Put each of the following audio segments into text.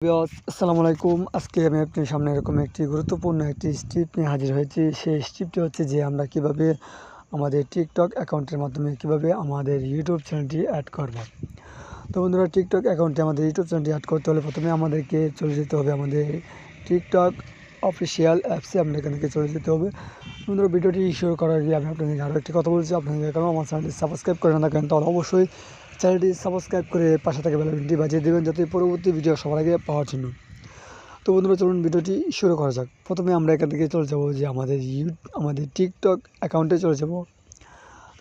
আসসালামু আলাইকুম। আজকে আমি আপনার সামনে এরকম একটি গুরুত্বপূর্ণ একটি স্টিপ নিয়ে হাজির হয়েছি। সেই স্টিপটি হচ্ছে যে আমরা কীভাবে আমাদের টিকটক অ্যাকাউন্টের মাধ্যমে কীভাবে আমাদের ইউটিউব চ্যানেলটি অ্যাড করব। তো বন্ধুরা, টিকটক অ্যাকাউন্টে আমাদের ইউটিউব চ্যানেলটি অ্যাড করতে হলে প্রথমে আমাদেরকে চলে যেতে হবে আমাদের টিকটক অফিসিয়াল অ্যাপসে। আমরা এখান থেকে চলে যেতে হবে। বন্ধুরা, ভিডিওটি শুরু করার আগে আমি আপনাদের আরও একটি কথা বলছি। আপনাদের কেন আমার চ্যানেলটি সাবস্ক্রাইব করে না থাকেন তাহলে অবশ্যই চ্যানেলটি সাবস্ক্রাইব করে পাশে থেকে বেলাবিনটি বাজিয়ে দেবেন যাতে পরবর্তী ভিডিও সবার আগে পাওয়ার জন্য। তো বন্ধুরা, চলুন ভিডিওটি শুরু করা যাক। প্রথমে আমরা এখান থেকে চলে যাব যে আমাদের ইউ আমাদের টিকটক অ্যাকাউন্টে চলে যাব।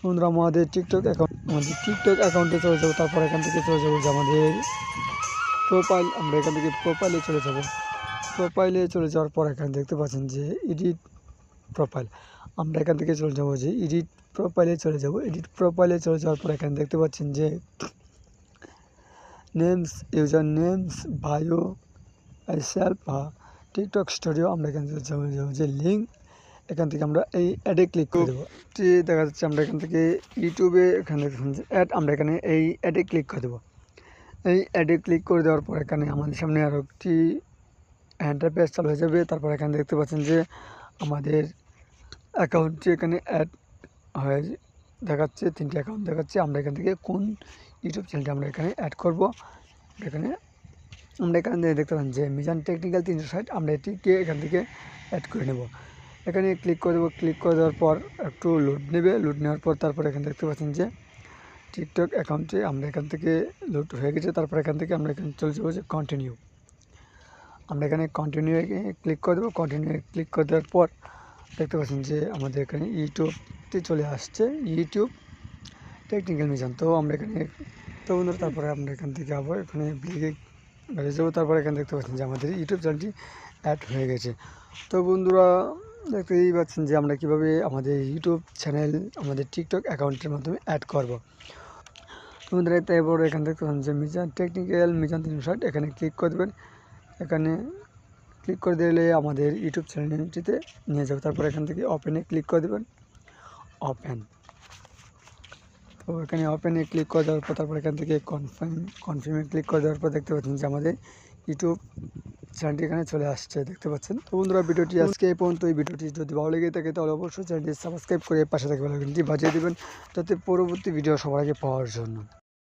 বন্ধুরা, আমাদের টিকটক অ্যাকাউন্ট আমাদের টিকটক অ্যাকাউন্টে চলে যাব, তারপর এখান থেকে চলে যাব যে আমাদের প্রোফাইল আমরা এখান থেকে প্রোফাইলে চলে যাব। প্রোফাইলে চলে যাওয়ার পর এখানে দেখতে পাচ্ছেন যে এডিট প্রোফাইল আমরা এখান থেকে চলে যাব যে এডিট প্রোফাইলে চলে যাব। এডিট প্রোফাইলে চলে যাওয়ার পর এখানে দেখতে পাচ্ছেন যে names user names bio self TikTok studio আমরা এখান থেকে চলে যাব যে লিঙ্ক এখান থেকে আমরা এই অ্যাডে ক্লিক করে দেবো। দেখা যাচ্ছে আমরা এখান থেকে ইউটিউবে এখানে অ্যাড আমরা এখানে এই অ্যাডে ক্লিক করে দেবো। এই অ্যাডে ক্লিক করে দেওয়ার পর এখানে আমাদের সামনে আরও একটি এন্টারপ্রাইজ চালু হয়ে যাবে। তারপর এখানে দেখতে পাচ্ছেন যে আমাদের অ্যাকাউন্টটি এখানে অ্যাড হয়ে দেখাচ্ছে, তিনটি অ্যাকাউন্ট দেখাচ্ছে। আমরা এখান থেকে কোন ইউটিউব চ্যানেলটি আমরা এখানে অ্যাড করব? এখানে আমরা এখান থেকে দেখতে পাচ্ছি যে মিজান টেকনিক্যাল তিনশো ষাট, আমরা এটিকে এখান থেকে অ্যাড করে নেব। এখানে ক্লিক করে দেবো। ক্লিক করে দেওয়ার পর একটু লোড নেবে। লোড নেওয়ার পর তারপর এখানে দেখতে পাচ্ছেন যে টিকটক অ্যাকাউন্টে আমরা এখান থেকে লোড হয়ে গেছে। তারপর এখান থেকে আমরা এখানে চলে যাব যে কন্টিনিউ আমরা এখানে কন্টিনিউ ক্লিক করে দেবো। কন্টিনিউ ক্লিক করে দেওয়ার পর দেখতে পাচ্ছেন যে আমাদের এখানে ইউটিউবটি চলে আসছে, ইউটিউব টেকনিক্যাল মিশন। তো আমরা এখানে, তো বন্ধুরা, তারপরে আমরা এখান থেকে আবার এখানে ব্লিকে যাব। তারপরে এখানে দেখতে পাচ্ছেন যে আমাদের ইউটিউব চ্যানেলটি অ্যাড হয়ে গেছে। তো বন্ধুরা, দেখতেই পাচ্ছেন যে আমরা কীভাবে আমাদের ইউটিউব চ্যানেল, আমাদের টিকটক অ্যাকাউন্টের মাধ্যমে অ্যাড করব। তো বন্ধুরা, এরপর এখানে পাচ্ছেন যে মিজান টেকনিক্যাল মিজান তিনশো ষাট, এখানে ক্লিক করে দেবেন। এখানে ক্লিক করে দিলে আমাদের ইউটিউব চ্যানেলটিতে নিয়ে যাবে। তারপর এখান থেকে ওপেনে ক্লিক করে দেবেন। ওপেন তো এখানে ওপেনে ক্লিক করে দেওয়ার পর, তারপর এখান থেকে কনফার্ম কনফার্মে ক্লিক করে দেওয়ার পর দেখতে পাচ্ছেন যে আমাদের ইউটিউব চ্যানেলটি এখানে চলে আসছে, দেখতে পাচ্ছেন? তো বন্ধুরা, ভিডিওটি আজকে এই পর্যন্ত এই ভিডিওটি যদি ভালো লেগে থাকে, তাহলে অবশ্যই চ্যানেলটি সাবস্ক্রাইব করে পাশে থাকবে বাজিয়ে দেবেন, যাতে পরবর্তী ভিডিও সবার আগে পাওয়ার জন্য।